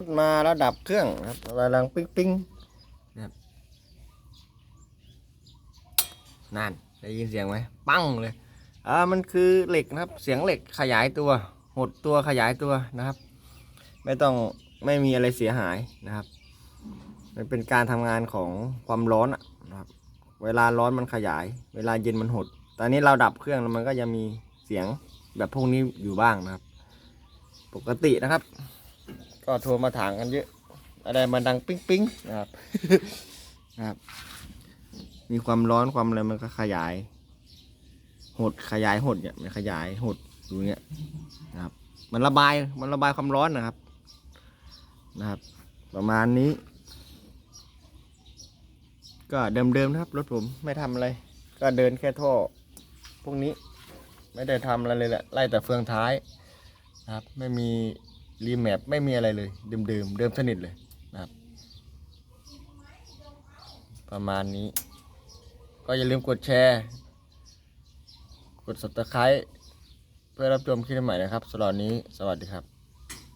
มาแล้วดับเครื่องนะครับกำลังปิ๊งปิ๊งนะครับนั่นได้ยินเสียงไหมปั้งเลยอ่ามันคือเหล็กนะครับ เสียงเหล็กขยายตัว หดตัวขยายตัวนะครับ ไม่ต้องไม่มีอะไรเสียหายนะครับ มันเป็นการทำงานของความร้อนนะครับ เวลาร้อนมันขยาย เวลาเย็นมันหด ตอนนี้เราดับเครื่องแล้วมันก็ยังมีเสียงแบบพวกนี้อยู่บ้างนะครับ ปกตินะครับ ก็โทรมาถามกันเยอะ อะไรมันดังปิ๊งปิ๊งนะครับนะครับ มีความร้อนความอะไรมันก็ขยาย หดขยายหดเนี่ยมันขยายหดอยู่เนี่ยนะครับ มันระบายมันระบายความร้อนนะครับ นะครับ ประมาณนี้ ก็เดิมๆนะครับรถผมไม่ทำอะไร ก็เดินแค่ท่อ พวกนี้ ไม่ได้ทำอะไรเลยแหละไล่แต่เฟืองท้ายนะครับ ไม่มี รีแมปไม่มีอะไรเลย เดิมเดิมเดิมสนิทเลยนะครับ ประมาณนี้ ก็อย่าลืมกดแชร์ กด subscribe เพื่อรับชมคลิปใหม่นะครับสำหรับนี้สวัสดีครับ